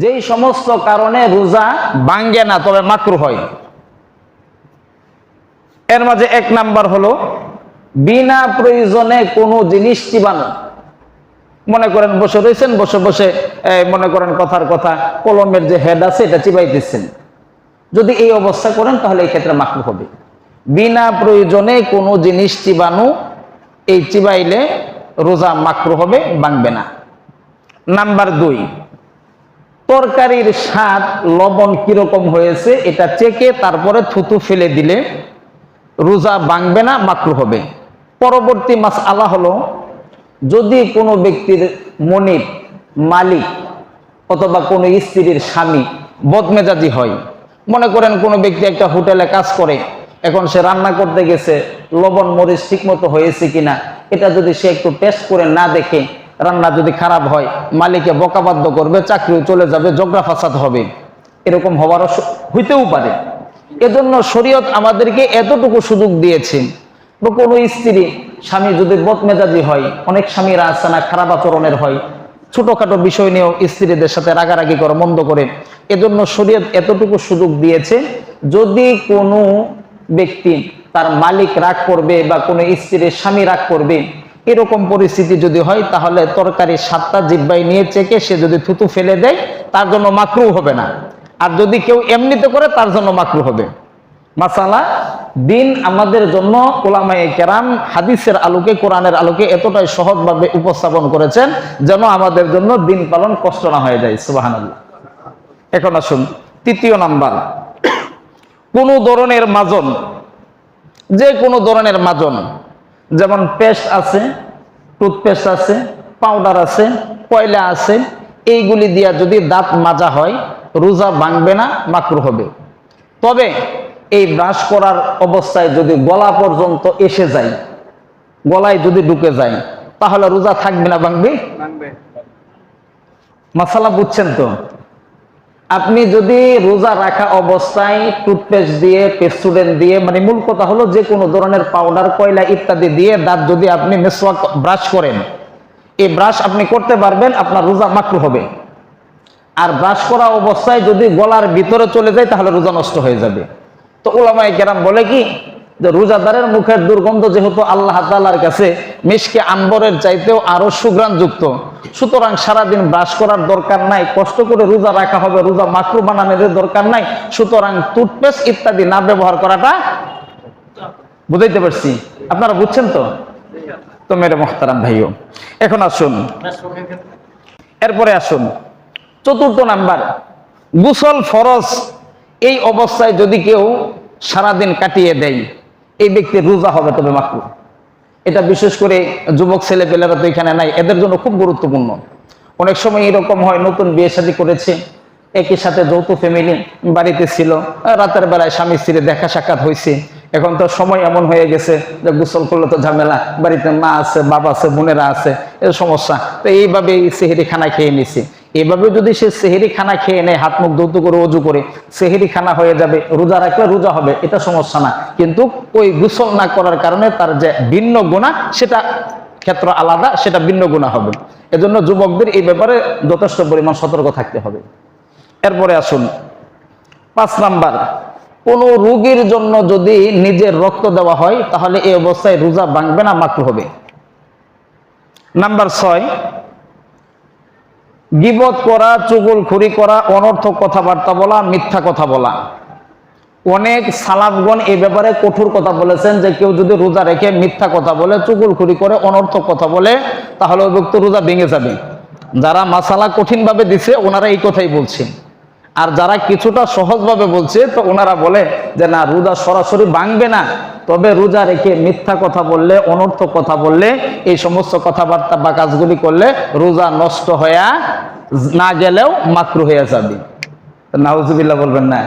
যেই সমস্ত কারণে রোজা ভাঙ্গে না, তবে মাকরু হয়। এর মাঝে এক নাম্বার হলো, বিনা প্রয়োজনে কোনো জিনিস চিবানো মনে করেন বসে রয়েছেন, বসে বসে মনে করেন কথার কথা, কলমের যে হেড আছে, এটা চিবাইতেছেন। যদি এই অবস্থা করেন, তাহলে এই ক্ষেত্রে মাকরু হবে। বিনা প্রয়োজনে কোনো জিনিস চিবানো এই চিবাইলে রোজা মাকরু হবে, ভাঙবে না। নাম্বার দুই তরকারির স্বাদ, লবণ কীরকম হয়েছে, এটা চেকে, তারপরে থুতু ফেলে দিলে রোজা ভাঙবে না, মাকরু হবে। পরবর্তী মাস আলা হলো, যদি কোনো ব্যক্তির মনির মালিক অথবা কোনো স্ত্রীর স্বামী বদমেজাজি হয়, মনে করেন কোনো ব্যক্তি একটা হোটেলে কাজ করে, এখন সে রান্না করতে গেছে, লবণ মরিচ ঠিক মতো হয়েছে কিনা, এটা যদি সে একটু টেস্ট করে না দেখে রান্না যদি খারাপ হয়, মালিকে বকাবাদ্য করবে চাকরিও চলে যাবে জগরা ফাসাদ হবে। এরকম হওয়ারও হইতেও পারে। এজন্য শরীয়ত আমাদেরকে এতটুকু সুযোগ দিয়েছে বা কোনো স্ত্রী, স্বামী যদি বদমেজাজি হয়, অনেক স্বামীরা আছে না, খারাপ আচরণের হয়, ছোটখাটো বিষয় নিয়েও স্ত্রীদের সাথে রাগারাগি করে, মন্দ করে, এজন্য শরীয়ত এতটুকু সুযোগ দিয়েছে যদি কোনো ব্যক্তি তার মালিক রাগ করবে বা কোনো স্ত্রীর স্বামী রাগ করবে এরকম পরিস্থিতি যদি হয়, তাহলে তরকারি সাতটা জিব্বাই নিয়ে চেকে, সে যদি থুতু ফেলে দেয়, তার জন্য মাকরু হবে না। আর যদি কেউ এমনিতে করে, তার জন্য মাকরু হবে। মাসালা, দিন আমাদের জন্য ওলামায়ে কেরাম হাদিসের আলোকে, কোরআনের আলোকে এতটাই সহজভাবে উপস্থাপন করেছেন, যেন আমাদের জন্য দিন পালন কষ্ট না হয়ে যায়। সুবাহান এখন আসুন, তৃতীয় নাম্বার। কোন ধরনের মাজন, যে কোনো ধরনের মাজন যেমন পেস্ট আছে টুথপেস্ট আছে পাউডার আছে কয়লা আছে এইগুলি দিয়া যদি দাঁত মাজা হয় রোজা ভাঙবে না মাকরু হবে। তবে এই ব্রাশ করার অবস্থায় যদি গলা পর্যন্ত এসে যায় গলায় যদি ঢুকে যায় তাহলে রোজা থাকবে না ভাঙবে? মশালা বুঝছেন তো? আপনি যদি রোজা রাখা অবস্থায় টুথপেস্ট দিয়ে পেস্টুডেন্ট দিয়ে মানে মূল কথা হলো যে কোনো ধরনের পাউডার কয়লা ইত্যাদি দিয়ে দাঁত যদি আপনি মেসওয়াক ব্রাশ করেন, এই ব্রাশ আপনি করতে পারবেন, আপনার রোজা মাকরু হবে। আর ব্রাশ করা অবস্থায় যদি গলার ভিতরে চলে যায়, তাহলে রোজা নষ্ট হয়ে যাবে। তো ওলামায় কেরাম বলে কি যে রোজাদারের মুখের দুর্গন্ধ যেহেতু আল্লাহ তাআলার কাছে, মিশকে আম্বরের চাইতেও আরও সুগ্রাণ যুক্ত সুতরাং সারাদিন ব্রাশ করার দরকার নাই, কষ্ট করে রোজা রাখা হবে, রোজা মাকরু বানানোর দরকার নাই, সুতরাং টুথপেস্ট ইত্যাদি না ব্যবহার করাটা বুঝাইতে পারছি। আপনারা বুঝছেন তো? তো মেরে মোহতারাম ভাইও, এখন আসুন। এরপরে আসুন। চতুর্থ নাম্বার, গুসল ফরজ, এই অবস্থায় যদি কেউ সারাদিন কাটিয়ে দেয় এই ব্যক্তির রোজা হবে তবে মাকরু এটা বিশেষ করে যুবক ছেলেপেলেরা তো এখানে নাই, এদের জন্য খুব গুরুত্বপূর্ণ। অনেক সময় এরকম হয়, নতুন বিয়ে শাদী করেছে, একই সাথে যৌথ ফ্যামিলি বাড়িতে ছিল, রাতের বেলায় স্বামী স্ত্রী দেখা সাক্ষাৎ হয়েছে। এখন তো সময় এমন হয়ে গেছে যে গোসল করলে তো ঝামেলা, বাড়িতে মা আছে, বাবা আছে, বোনেরা আছে, এর সমস্যা। তো এইভাবে এই সেহেরি খানা খেয়ে নিছে এভাবে যদি সে সেহেরি খানা খেয়ে নেয়, হাত মুখ ধৌত করে অজু করে সেহেরি খানা হয়ে যাবে, রোজা রাখলে রোজা হবে, এটা সমস্যা না। কিন্তু ওই গোসল না করার কারণে তার যে ভিন্ন গুণা, সেটা ক্ষেত্র আলাদা, সেটা ভিন্ন গুণা হবে। এজন্য যুবকদের এই ব্যাপারে যথেষ্ট পরিমাণ সতর্ক থাকতে হবে। এরপরে আসুন, পাঁচ নাম্বার, কোন রোগীর জন্য যদি নিজের রক্ত দেওয়া হয়, তাহলে এই অবস্থায় রোজা ভাঙবে না, মাকরু হবে। নাম্বার ছয় গিবত করা, চুগলখুরি করা, অনর্থক কথাবার্তা বলা, মিথ্যা কথা বলা। অনেক সালাফগণ এই ব্যাপারে কঠোর কথা বলেছেন যে কেউ যদি রোজা রেখে মিথ্যা কথা বলে, চুগলখুরি করে, অনর্থক কথা বলে, তাহলে ওই ব্যক্তি রোজা ভেঙে যাবে। যারা মাসালা কঠিনভাবে দিছে, ওনারা এই কথাই বলছেন। আর যারা কিছুটা সহজভাবে বলছে, তো ওনারা বলে যে, না, রোজা সরাসরি ভাঙবে না। তবে রোজা রেখে মিথ্যা কথা বললে, অনর্থক কথা বললে, এই সমস্ত কথাবার্তা বা কাজগুলি করলে রোজা নষ্ট হয়ে না গেলেও মাকরু হয়ে যাবে। নাউজুবিল্লাহ বলবেন না?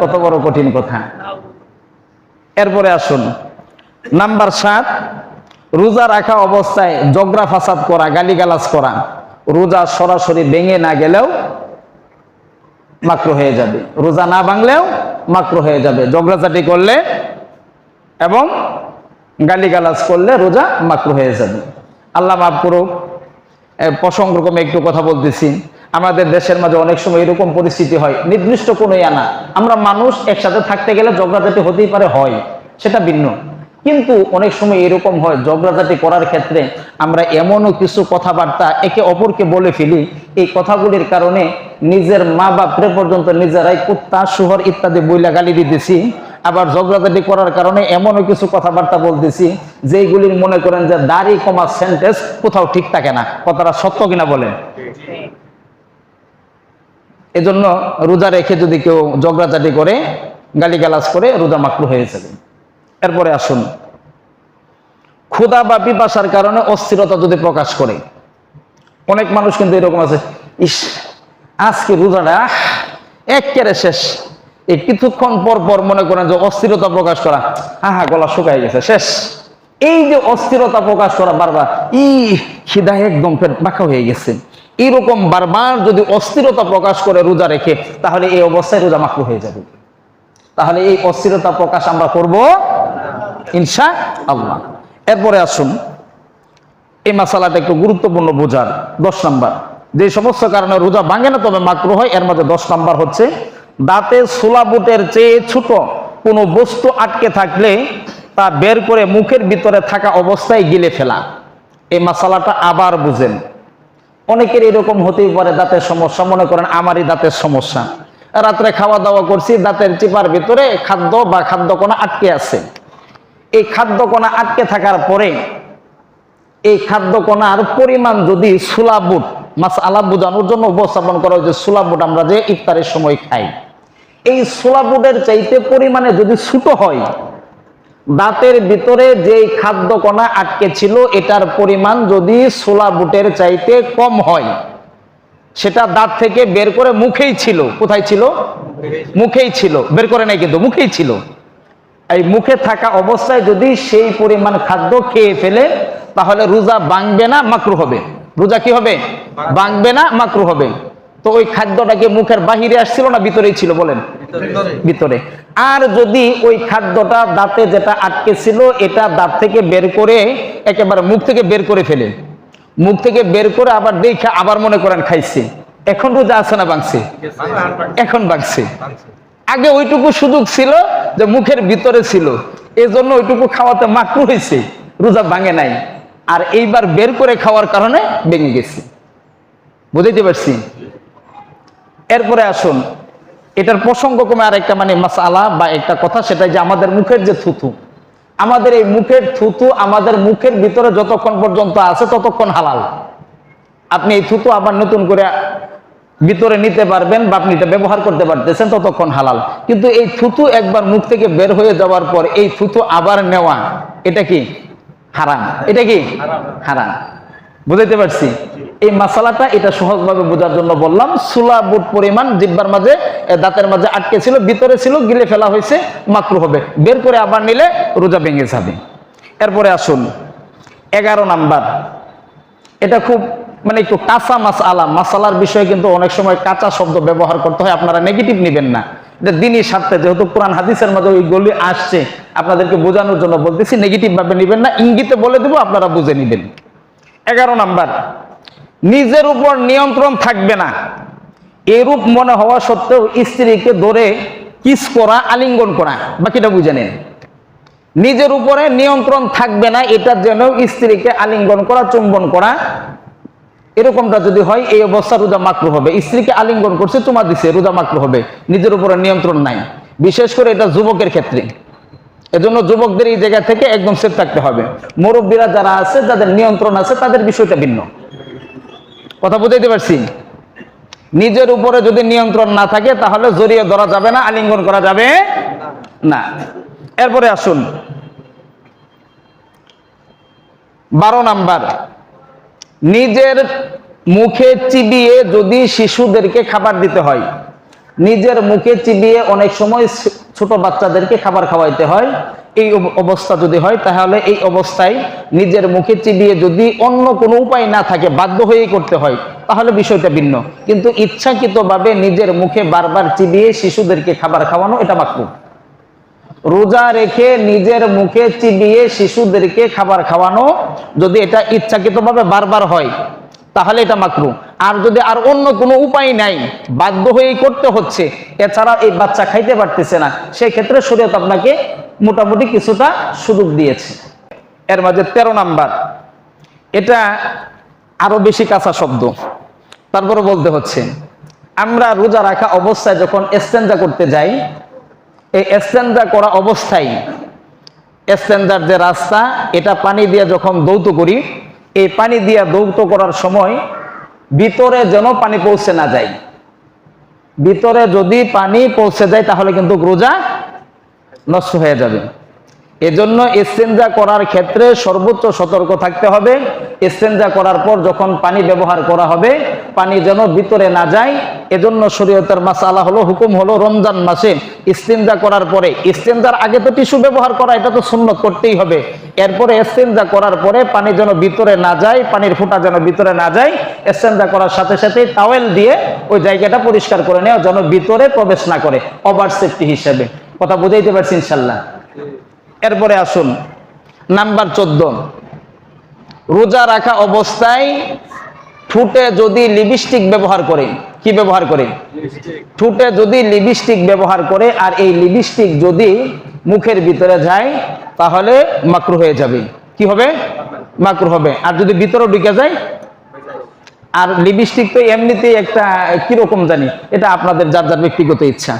কত বড় কঠিন কথা। এরপরে আসুন। নাম্বার সাত, রোজা রাখা অবস্থায় জগরা ফাসাদ করা, গালিগালাজ করা, রোজা সরাসরি ভেঙে না গেলেও মাকরু হয়ে যাবে। রোজা না ভাঙলেও মাকরু হয়ে যাবে। জগরাচাটি করলে এবং গালিগালাজ করলে রোজা মাকরু হয়ে যাবে। আল্লাহ মাফ করুক। এ, প্রসঙ্গক্রমে একটু কথা বলতেছি। আমাদের দেশের মাঝে অনেক সময় এরকম পরিস্থিতি হয় নির্দিষ্ট কোনো আনা আমরা মানুষ একসাথে থাকতে গেলে ঝগড়াঝাটি হতেই পারে হয় সেটা ভিন্ন। কিন্তু অনেক সময় এরকম হয় ঝগড়াঝাটি করার ক্ষেত্রে আমরা এমনও কিছু কথাবার্তা একে অপরকে বলে ফেলি। এই কথাগুলির কারণে নিজের মা বাপরে পর্যন্ত নিজেরাই কুত্তা শুহর ইত্যাদি বইলা গালি দিতেছি। আবার ঝগড়াঝাটি করার কারণে এমনও কিছু কথাবার্তা বলতেছি, যেইগুলির মনে করেন যে দাড়ি কমা সেন্টেন্স কোথাও ঠিক থাকে না। কথাটা সত্য কিনা বলেন? এজন্য রোজা রেখে যদি কেউ ঝগড়াঝাটি করে, গালিগালাজ করে, রোজা মাকরু হয়ে যাবে। এরপরে আসুন। ক্ষুধা বা পিপাসার কারণে অস্থিরতা যদি প্রকাশ করে, অনেক মানুষ কিন্তু এরকম আছে, ইস, আজকে রোজাটা একেবারে শেষ। এই কিছুক্ষণ পর পর মনে করেন যে অস্থিরতা প্রকাশ করা হা হা গলা শুকাই গেছে, শেষ। এই যে অস্থিরতা প্রকাশ করা বারবার ই খিদা একদম পেট বাঁকা হয়ে গেছে। এইরকম বারবার যদি অস্থিরতা প্রকাশ করে রোজা রেখে, তাহলে এই অবস্থায় রোজা মাকরু হয়ে যাবে। তাহলে এই অস্থিরতা প্রকাশ আমরা করব ইনশা আল্লাহ এরপরে আসুন, এই মশালাটা একটু গুরুত্বপূর্ণ বোঝার। দশ নাম্বার, যে সমস্ত কারণে রোজা ভাঙে না তবে মাকরু হয়, এর মধ্যে দশ নাম্বার হচ্ছে দাঁতে সোলা বুটের চেয়ে ছোট কোনো বস্তু আটকে থাকলে তা বের করে মুখের ভিতরে থাকা অবস্থায় গিলে ফেলা। এই মশালাটা আবার বুঝেন। অনেকের এরকম হতেই পারে দাঁতের সমস্যা। মনে করেন আমারই দাঁতের সমস্যা। রাত্রে খাওয়া দাওয়া করছি, দাঁতের চিপার ভিতরে খাদ্য বা খাদ্য কণা আটকে আছে। এই খাদ্য কণা আটকে থাকার পরে এই খাদ্য কণার পরিমাণ যদি সুলাবুট মাছ আলাপ বোঝানোর জন্য উপস্থাপন করা হয়েছে সুলাবুট আমরা যে ইফতারের সময় খাই। এই সুলাবুটের চাইতে পরিমাণে যদি ছোট হয় দাঁতের ভিতরে যে খাদ্য কণা আটকে ছিল এটার পরিমাণ যদি সোলা বুটের চাইতে কম হয় সেটা দাঁত থেকে বের করে মুখেই ছিল। কোথায় ছিল? মুখেই ছিল। বের করে নাই কিন্তু মুখেই ছিল। এই মুখে থাকা অবস্থায় যদি সেই পরিমাণ খাদ্য খেয়ে ফেলে তাহলে রোজা ভাঙবে না মাকরু হবে। রোজা কি হবে? ভাঙবে না মাকরু হবে। তো ওই খাদ্যটাকে মুখের বাহিরে আসছিল না, ভিতরেই ছিল বলেন? ভিতরে। আর যদি ওই খাদ্যটা দাঁতে যেটা আটকে ছিল, এটা দাঁত থেকে বের করে একেবারে মুখ থেকে বের করে ফেলে। মুখ থেকে বের করে আবার দেখে আবার মনে করেন খাইছে। এখন রোজা আছে না বাংছে এখন বাংছে আগে ওইটুকু সুযোগ ছিল যে মুখের ভিতরে ছিল। এই জন্য ওইটুকু খাওয়াতে মাকরু হয়েছে। রোজা ভাঙে নাই। আর এইবার বের করে খাওয়ার কারণে ভেঙে গেছে। বুঝাইতে পারছি? এরপরে আসুন এটার প্রসঙ্গ কমে আর একটা মানে মাসালা বা একটা কথা সেটা যে আমাদের মুখের যে থুথু। আমাদের এই মুখের থুতু আমাদের মুখের ভিতরে যতক্ষণ পর্যন্ত আছে ততক্ষণ হালাল। আপনি এই থুতু আবার নতুন করে ভিতরে নিতে পারবেন বা আপনি এটা ব্যবহার করতে পারতেছেন ততক্ষণ হালাল। কিন্তু এই থুতু একবার মুখ থেকে বের হয়ে যাওয়ার পর এই থুতু আবার নেওয়া এটা কি? হারাম। এটা কি? হারাম। বুঝাইতে পারছি? এই মাসালাটা এটা সহজভাবে বোঝার জন্য বললাম, সুলা বুট পরিমাণ জিব্বার মাঝে দাঁতের মাঝে আটকে ছিল, ভিতরে ছিল, গিলে ফেলা হয়েছে, মাকরু হবে। বের করে আবার নিলে রোজা ভেঙে যাবে। এরপরে আসুন, এগারো নাম্বার। এটা খুব মানে একটু কাঁচা মাস আলা মাসালার বিষয়ে কিন্তু অনেক সময় কাঁচা শব্দ ব্যবহার করতে হয়, আপনারা নেগেটিভ নেবেন না। দিনই স্বার্থে যেহেতু কোরআন হাদিসের মধ্যে ওইগুলি আসছে, আপনাদেরকে বোঝানোর জন্য বলতেছি নেগেটিভ ভাবে নেবেন না। ইঙ্গিতে বলে দেবো, আপনারা বুঝে নেবেন। এগারো নাম্বার। নিজের উপর নিয়ন্ত্রণ থাকবে না। এরূপ মনে হওয়া সত্ত্বেও স্ত্রীকে ধরে কিস করা, আলিঙ্গন করা, বাকিটা বুঝে নেন। নিজের উপরে নিয়ন্ত্রণ থাকবে না এটার জন্য স্ত্রীকে আলিঙ্গন করা, চুম্বন করা, এরকমটা যদি হয়, এই অবস্থা রোজা মাকরু হবে। স্ত্রীকে আলিঙ্গন করছে তোমার দিছে, রোজা মাকরু হবে। নিজের উপরে নিয়ন্ত্রণ নাই। বিশেষ করে এটা যুবকের ক্ষেত্রে। এজন্য যুবকদের এই জায়গা থেকে একদম সেফ থাকতে হবে। মুরব্বীরা যারা আছে, যাদের নিয়ন্ত্রণ আছে, তাদের বিষয়টা ভিন্ন। কথা বুঝাইতে পারছি? নিজের উপরে যদি নিয়ন্ত্রণ না থাকে, তাহলে জড়িয়ে ধরা যাবে না, আলিঙ্গন করা যাবে না। এরপরে আসুন। বারো নাম্বার। নিজের মুখে চিবিয়ে যদি শিশুদেরকে খাবার দিতে হয়, নিজের মুখে চিবিয়ে অনেক সময় ছোট বাচ্চাদেরকে খাবার খাওয়াইতে হয়। এই অবস্থা যদি হয়, তাহলে এই অবস্থায় নিজের মুখে চিবিয়ে যদি অন্য কোনো উপায় না থাকে, বাধ্য হয়েই করতে হয়, তাহলে বিষয়টা ভিন্ন। কিন্তু ইচ্ছাকৃতভাবে নিজের মুখে বারবার চিবিয়ে শিশুদেরকে খাবার খাওয়ানো, এটা মাকরুহ। রোজা রেখে নিজের মুখে চিবিয়ে শিশুদেরকে খাবার খাওয়ানো, যদি এটা ইচ্ছাকৃতভাবে বারবার হয় তাহলে এটা মাকরু। আর যদি আর অন্য কোনো উপায় নাই, বাধ্য হয়েই করতে হচ্ছে, এছাড়া এই বাচ্চা খাইতে পারতেছে না সেই ক্ষেত্রে শরীয়ত আপনাকে মোটামুটি কিছুটা সুযোগ দিয়েছে। এর মাঝে তেরো নাম্বার, এটা আরও বেশি কাঁচা শব্দ। তারপরে বলতে হচ্ছে, আমরা রোজা রাখা অবস্থায় যখন এস্তেঞ্জা করতে যাই, এই এস্তেঞ্জা করা অবস্থায় এস্তেঞ্জার যে রাস্তা, এটা পানি দিয়ে যখন দৌত করি এই পানি দিয়া দৌত করার সময় ভিতরে যেন পানি পৌঁছে না যায়। ভিতরে যদি পানি পৌঁছে যায়, তাহলে কিন্তু রোজা নষ্ট হয়ে যাবে। এজন্য ইস্তেঞ্জা করার ক্ষেত্রে সর্বোচ্চ সতর্ক থাকতে হবে। ইস্তেঞ্জা করার পর যখন পানি ব্যবহার করা হবে, পানি যেন ভিতরে না যায়, এজন্য শরীয়তের মাসালা হলো, হুকুম হলো রমজান মাসে ইস্তেঞ্জা করার পরে ইস্তেঞ্জার আগে তো টিস্যু ব্যবহার করা, এটা তো সুন্নত করতেই হবে। এরপরে ইস্তেঞ্জা করার পরে পানি যেন ভিতরে না যায়, পানির ফুটা যেন ভিতরে না যায় ইস্তেঞ্জা করার সাথে সাথে টাওয়েল দিয়ে ওই জায়গাটা পরিষ্কার করে নেওয়া, যেন ভিতরে প্রবেশ না করে ওভার সেফটি হিসেবে। কথা বুঝাইতে পারছি ইনশাল্লাহ এরপরে আসুন, নাম্বার চোদ্দ। রোজা রাখা অবস্থায় ঠুটে যদি লিপস্টিক ব্যবহার করে, কি ব্যবহার করে? ঠুটে যদি লিপস্টিক ব্যবহার করে আর এই লিপস্টিক যদি মুখের ভিতরে যায়, তাহলে মাকরু হয়ে যাবে। কি হবে? মাকরু হবে। আর যদি ভিতরে ঢুকে যায়? আর লিপস্টিক তো এমনিতেই একটা, কীরকম জানি? এটা আপনাদের যার যার ব্যক্তিগত ইচ্ছা।